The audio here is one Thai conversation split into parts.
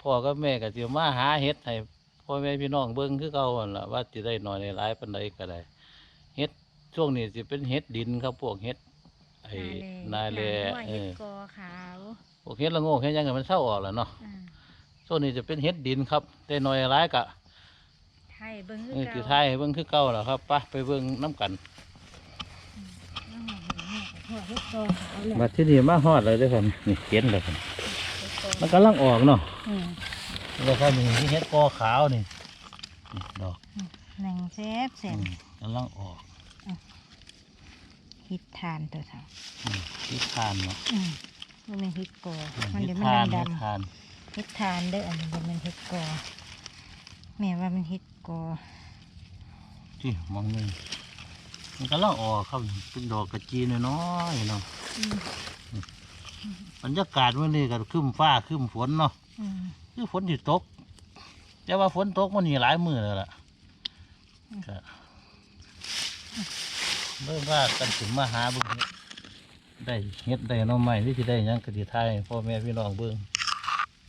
พ่อกับแม่ก็สิมาหาเฮ็ดให้พ่อแม่พี่น้องเบิ่งคือเก่าหั่นล่ะว่าสิได้น้อยได้หลายปานใดก็ได้เฮ็ดช่วงนี้สิเป็นเฮ็ดดินครับพวกเฮ็ดไอ้นาแลหัวเอเห็ดอกอขาวพวกเฮ็ดละโงกเฮ็ดหยังก็มันเศร้าออกแล้วเนาะอ่าช่วงนี้จะเป็นเฮ็ดดินครับได้น้อยได้หลายก็ไทยเบิ้งเอคืออสิเก่าทายให้เบิ่งคือเก่าล่ะครับไปไปเบิ่งนํกันหัวเห็ดกอขาวเลยมาที่นี่มาฮอดเลยเด้อครับนี่เห็นแล้วครับ มันกำลังออกเนาะอืมแล้วครับนี่ที่เฮ็ดกอขาวนี่นี่ดอกหนังแซ่บแซ่บอืมกำลังออกเฮิตทานตัวเท่าอืมที่ทานเนาะอืมมันเป็นเฮิตกอมันที่เดี๋ยวมัทานนที่ดำทานๆเฮิตทานเด้ออันนี้มันเฮิตกอแม่ว่ามันเฮิตกอที่มองนี่มันกำลังออกครับเป็นดอกกระจีน้อยๆเนาะอืม บรรยากาศวันนี้ก็ครึ้มฟ้าครึ้มฝนเนาะอืมคือฝนที่ตกแต่ว่าฝนตกมันนี่หลายมือแล้วล่ะอืมก็เริ่มว่ากันถึงมาหาเบิ่งเฮ็ดได้เฮ็ดได้หน้องใหม่ที่สิได้หยังกะสิทายให้พ่อแม่พี่น้องเบิ่ง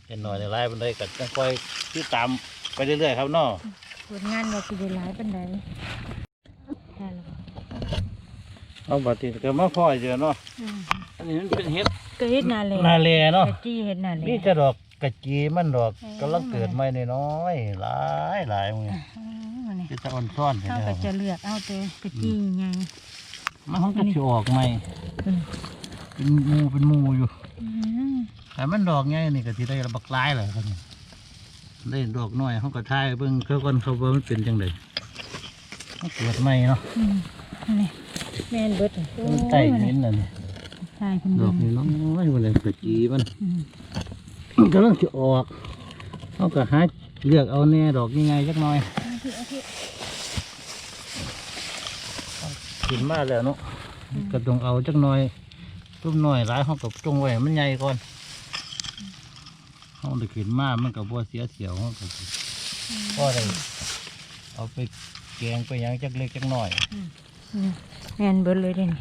เห็นหน่อยในไล่บันไดกันจังค่อยติดตามไปเรื่อยๆครับเนาะผลงานว่าสิได้หลายปานใดใช่แล้วเอาบัดนี้ก็มาพ่อเจอเนาะอืมอันนี้มันเป็นเฮ็ด ก็เฮ็ดนาเลยนาแลเนาะกะจี้เฮ็ดนาเลยมีแต่ดอกกระจีมันดอกเออกำลังเกิดใหม่น้อยๆหลายหลายมืออืมนี่เป็นตะอ่อนซ่อนเห็นเขาไหมก็จะเลือกเอาแต่กะจี้ใหญ่มันคงจะสิออกใหม่อืมเป็นหมูเป็นหมูอยู่อืมแต่มันดอกไงนี่ก็สิได้บักหลายเลยครับนี่ได้ดอกน้อยเขาก็ทายเบิ่งเขาก่อนเขาว่ามันเป็นจังไดมันเกิดใหม่เนาะอืมนี่แม่นเบิดโอ้มันไต่หินน่ะนี่ ใช่คุณดลุอกงนี่น้อยมันเลยกระจีมันอืมมันกำลังจะออกเขาก็หาเลือกเอาแน่ดอกยังไงจักหน่อยเอาสิเอาสิกินมาแล้วเนาะก็ต้องเอาจักหน่อยตุ้มหน่อยหลายเขาก็จงไว้ให้มันใหญ่ก่อนเขาได้กินมามันก็บ่เสียเสียวเขาก็สิก็ได้เอาไปแกงไปหยังจักเล็กจักหน่อย อืมแม่นเบิดเลยเด่น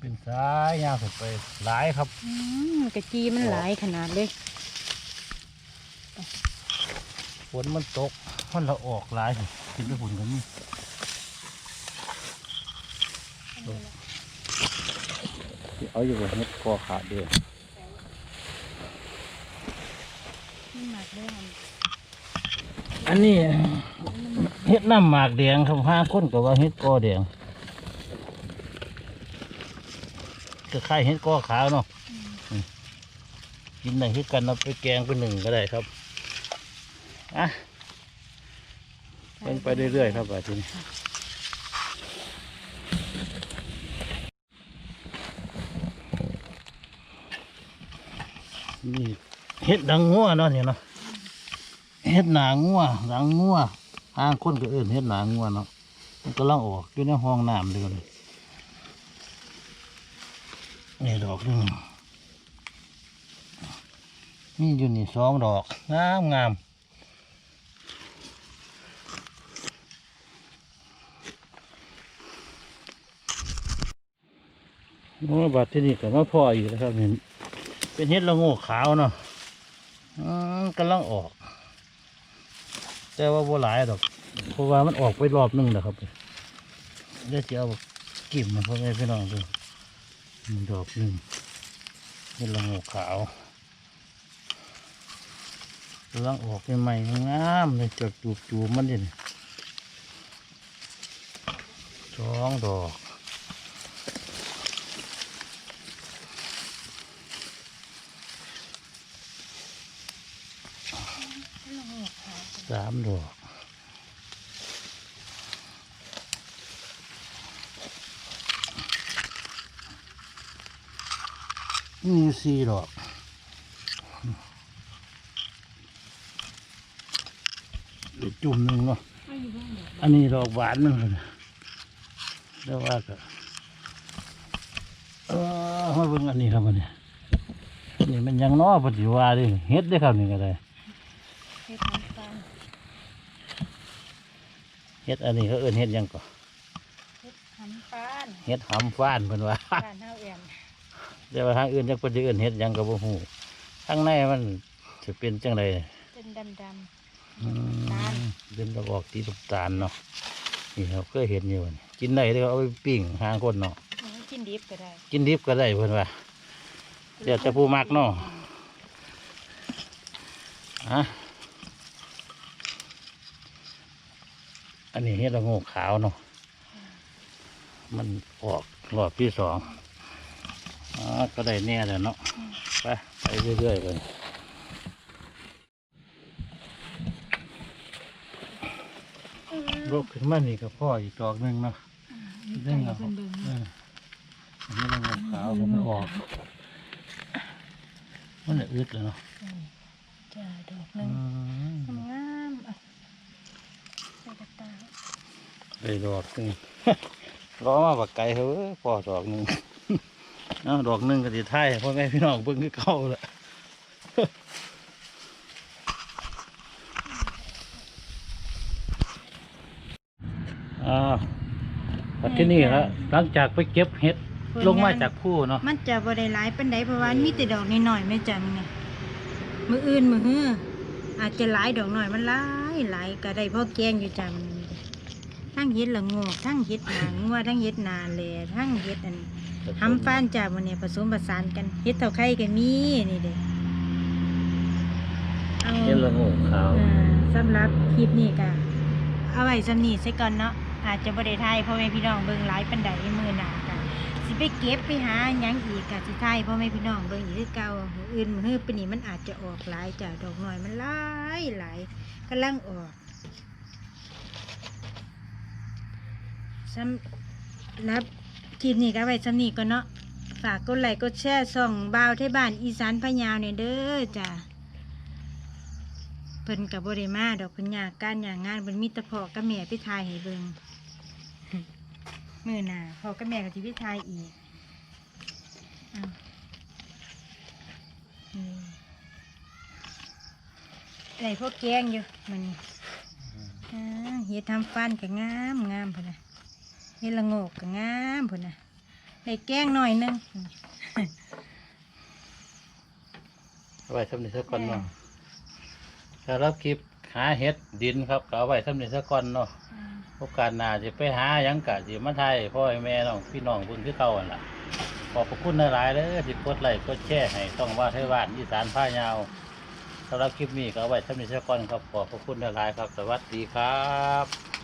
เป็นสายยาวสุดไปหลายครับอืมกะจีมันหลายขนาดเลยฝนมันตกมันละออกหลายกินไปฝุ่นกันนี่เอาอยู่บนเฮ็ดคอขาดเดียวมันหนักเลยอันนี้เฮ็ดน้ำหมากแดงครับห้าคนก็ว่าเฮ็ดกอแดง ก็คล้ายเฮ็ดก้อขาวเนาะกินได้คือกันเอาไปแกงไปหนึ่งก็ได้ครับอะเป็นไปเรื่อยๆครับอาทีนี้นี่เฮ็ดดังงัวเนาะเนี่ยเนาะเฮ็ดหนางัวดังงัวทางคนก็เอื่นเฮ็ดหนางัวเนาะมันก็ลังออกอยู่ในห้องน้ำเลย นี่ดอกหนึงนี่อยู่นี่สองดอกงามงามโอ้บัดที่นี่ก็มาพ่ออยู่แล้วครับเห็นเป็นเฮ็ดละโงกขาวเนาะอืมกำลังออก แต่ว่าโบหลายดอกเพราะว่ามันออกไปรอบหนึงแล้วครับเดี๋ยวจะเอากิ่มมาพ่อแม่พี่น้องดู ดอกหนึ่งเฮ็ดละโงกขาวกำลังออกใหม่งามเลยจากจูบจูบมันดิสองดอกสามดอก มีสี่ดอกเดี๋ยวจุ่มหนึ่งเนาะ อันนี้ดอกหวานนึงเลยแล้วว่าก็เออมาเบิ่งอันนี้ครับอันนี้นี่มันยังน้อปฏิว่าดิเฮ็ดได้อครับนี่ก็ได้เฮ็ดน้ำตาลเฮ็ดอันนี้เขาเอิ้นเฮ็ดหยังก่อเฮ็ดน้ำตาลเฮ็ดหำฟ้านเพิ่นว่าบ้านเฮาเอียน แต่ว่าทางอื่นจักเพิ่นสิเอิ้นเฮ็ดหยังก็บ่ฮู้ข้างในมันจะเป็นจังไรเป็นดำดอืมตาลเป็นดอกสีน้ำตาลเนาะนี่เราเคยเห็นอยู่นี่กินได้เลยเอาไปปิ้งหางคนเนาะำกินดิบก็ได้กินดิบก็ได้เพื่อนว่าเดี๋ยวจะผู้มักเนาะอะอันนี้เห็ดละโงกขาวเนาะมันออกรอบที่สอง อ๋อก็ได้แน่แล้วเนาะไปไปเรื่อยๆเลยลุกขึ้นมานี่กับพ่ออีกดอกหนึ่งเนาะเรื่องเอาเพิ่นเบิ่งเอออันนี้เราขาวก็มันออกมันละอึดแล้วเนาะจ้าดอกหอืนึงมงามๆอะใส่กระตาได้ดอกหนึงรอมาบักไก่เฮ้ยพอดอกหนึ่งเอาดอกหนึ่งก็ติไทายพ่อแม่พี่น้องเบิ่งคือเก่าละอ้าวปัจจุบันนี้ครับหลังจากไปเก็บเห็ดลงมาจากผู้เนาะมันจะบ่ได้หลายปานใดเพราะว่ามีแต่ดอกน้อยๆแม่จ้ะมึงเนี่ยมืออื่นมือฮืออาจจะหลายดอกหน้อยมันหลายหลายก็ได้พ่อแกงอยู่จ้ะมึงนี่ทั้งเฮ็ดละโงกทั้งเฮ็ดหางงัวทั้งเฮ็ดนาแลทั้งเฮ็ดอัน ทำฟ้านจ้าวันนี้ผสมผสานกันเฮ็ดเท่าไข่ก็มีนี่เด้เอาเห็ดละโงกขาวอ่าสำหรับคลิปนี้ก็เอาไว้สำนีใส่ก่อนเนาะอาจจะบ่ได้ถ่ายพ่อแม่พี่น้องเบิ่งหลายปานใดมื้อหน้าก็สิไปเก็บไปหาหยังอีกก็สิถ่ายพ่อแม่พี่น้องเบิ่งอีกคือเก่ามื้ออื่นมื้อฮื้อปานนี้มันอาจจะออกหลายจ้ะดอกน้อยมันหลายหลายกำลังออกสำหรับ คลิปนี้ก็ไว้สำนีก่อนเนาะฝากกดไลค์กดแชร์ส่องบ่าวไทยบ้านอีสานพะยาวเนี่ยเด้อจ้ะเพิ่นกับบริมาดอกเพิ่นอยากการอยากงานเพิ่นมีแต่พ่อกับแม่ไปทายให้เบิ่งมื้อหน้าพ่อกับแม่ก็สิไปทายอีกอ้าวนี่ได้พวกแกงอยู่มันอ่าเฮ็ดทำฟันก็งามงามพุ่นน่ะ เฮ็ดละโงกก็งามพุ่นน่ะได้แกงหน่อยหนึงเอาไว้ทำในสักก่อนเนาะถ้ารับคลิปหาเห็ดดินครับก็เอาไว้ทำในสักก่อนเนาะโอกาสหน้าจะไปหาหยังกะสิมาไทยพ่อให้แม่น้องพี่น้องเพิ่นคือเก่าหั่นล่ะขอบพระคุณหลายๆเลยที่กดไลค์กดแชร์ให้ต้องว่าไทยบ้านอีสานผ้ายาวสำหรับคลิปนี้ก็เอาไว้ทำในสักก่อนครับขอบพระคุณหลายๆครับ สวัสดีครับ